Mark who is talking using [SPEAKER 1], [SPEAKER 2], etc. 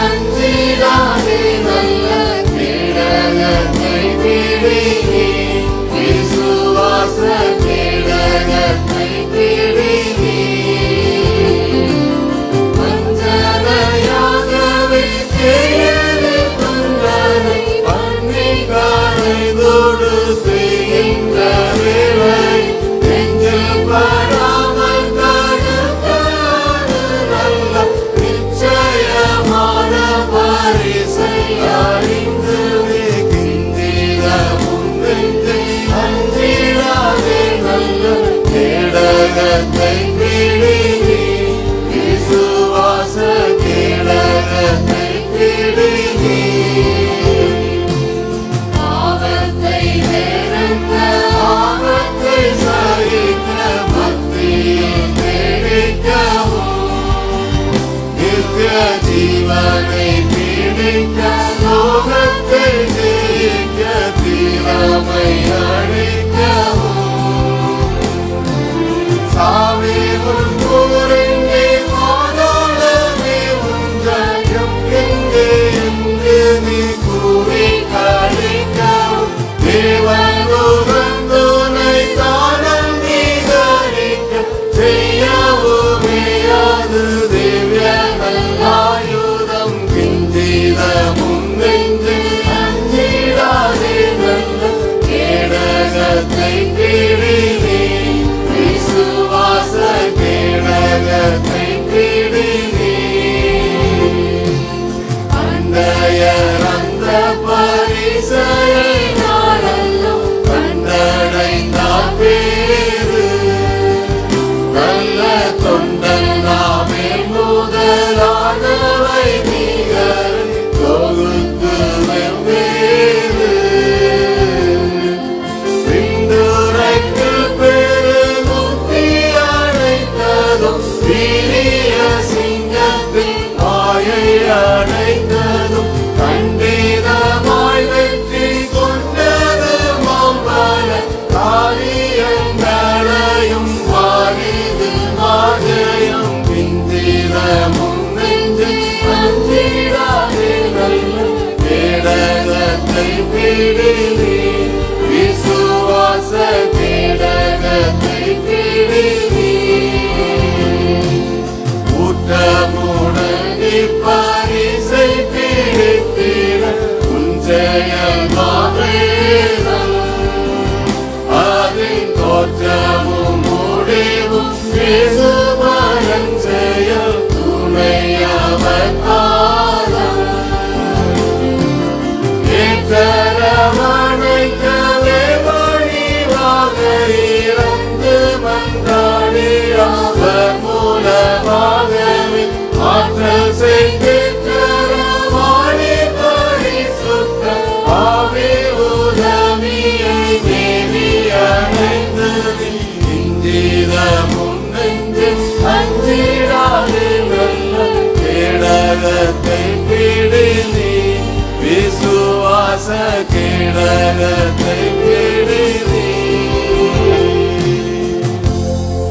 [SPEAKER 1] அஞ்சிடாதே நல்ல திடலத்தை பிடியே திகதிரமை Israel. PDV விசுவாச தேடகத்தை PDV ஊட்டமுடன் பரிசை பிடித்திட உஞ்சயமாவேதம் அதின் தோற்றமும் முடிவும் விசு கரவணைக்கவே வழிவாக இறந்து மன்றாடி அவர் மூலமாகவே ஆற்றல் செய்து கரவாணி பரிசுத்த ஆவி உதவியை தேவி அணைந்தது இந்திர முன்னெங்கு அஞ்சே பாச கிடரத்தை